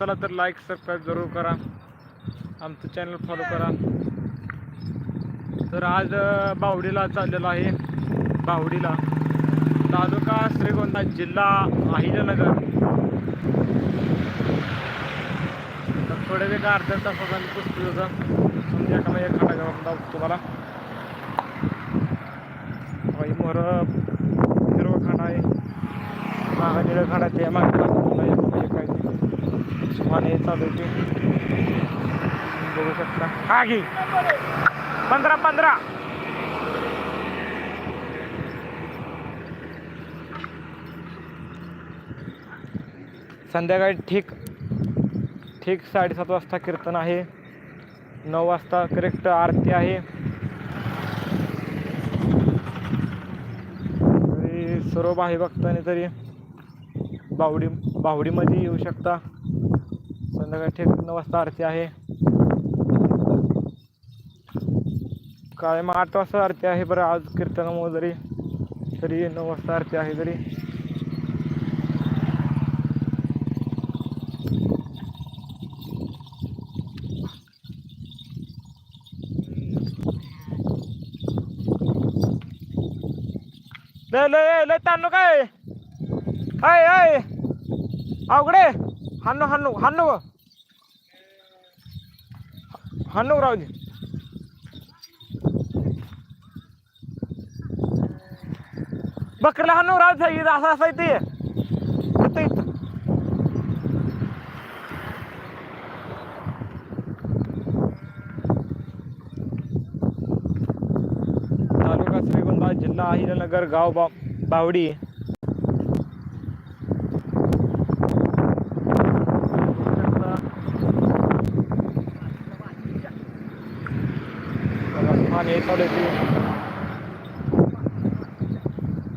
चला तर like subscribe जरूर करा. आमचं चॅनल फॉलो करा. तर आज बावडीला चाललेलो आहे. बावडीला. तालुका श्रीगोंदा जिल्हा अहिल्यानगर. तर थोडे वेळ अर्ध्या तासात पुस्तक होतं समजा एखादा एक खडा गावात तुम्हाला. ही मोर हिरवा खाणं आहे. मागा निळा खाणं ते मागे काय चालू होते बघू शकता. हा घे. पंधरा पंधरा. संध्याकाळी ठीक ठीक साडेसात वाजता कीर्तन आहे. नऊ वाजता करेक्ट आरती आहे. तरी सर्व भाई बघताना तरी बावडी बावडीमध्ये येऊ शकता. संध्याकाळी ठीक नऊ वाजता आरती आहे. कायम आठ वाजता आरती आहे बरं आज कीर्तनामुळे जरी तरी नऊ वाजता आरती आहे तरी लय लय लय काय आय आय. अवघडे. हाणू हाणू हाणू. हाणू राहू दे. बकरीला हाणू राहू दे असं असं ते. इथं इथं. तालुका श्रीगोंदा जिल्हा अहिरनगर गाव बा बावडी. हे चालू आहे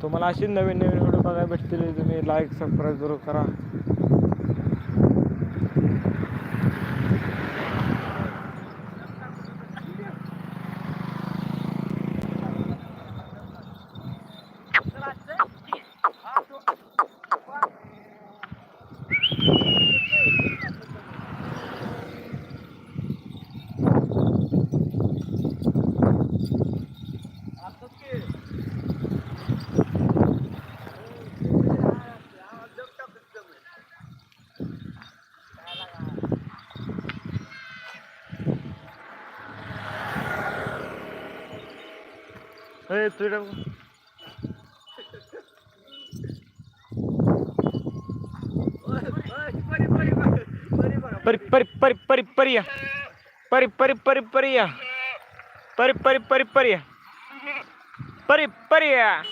तुम्हाला अशी नवीन नवीन व्हिडिओ बघायला भेटतील. तुम्ही लाईक सबस्क्राईब जरूर करा. परि परि परि परि, परिया। परि परि परि, परिया। परि परि परि, परिया। परि, परिया।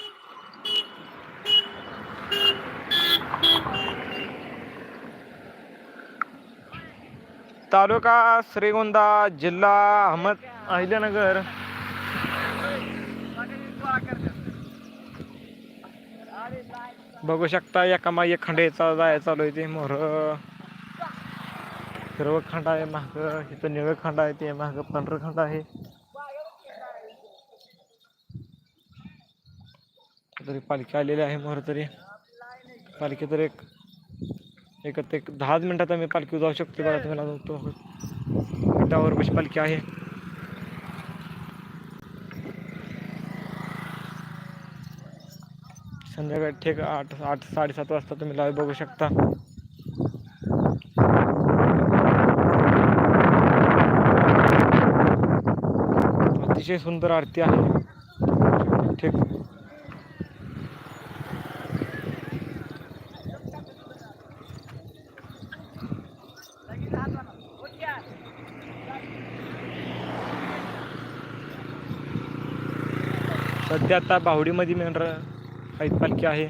तालुका श्रीगोंदा जिल्हा अहमद अहिल्यानगर बघू शकता एका मागे खंडेचा जाय चालू आहे ते मोर. हिरवं खंड आहे माग इथं निळं खंड आहे ते माग पांढरं खंड आहे. तरी पालखी आलेली आहे मोर तरी. पालखी तर एक एक एक दहाच मिनटात आम्ही पालखी जाऊ शकतो बघा तुम्हाला तो टावर पालखी आहे. संध्याकाळी ठीक आठ आठ साडेसात वाजता तुम्ही लाईव्ह बघू शकता. अतिशय सुंदर आरती आहे. ठीक. सध्या आता बावडीमध्ये मेंढर काही पालखी आहे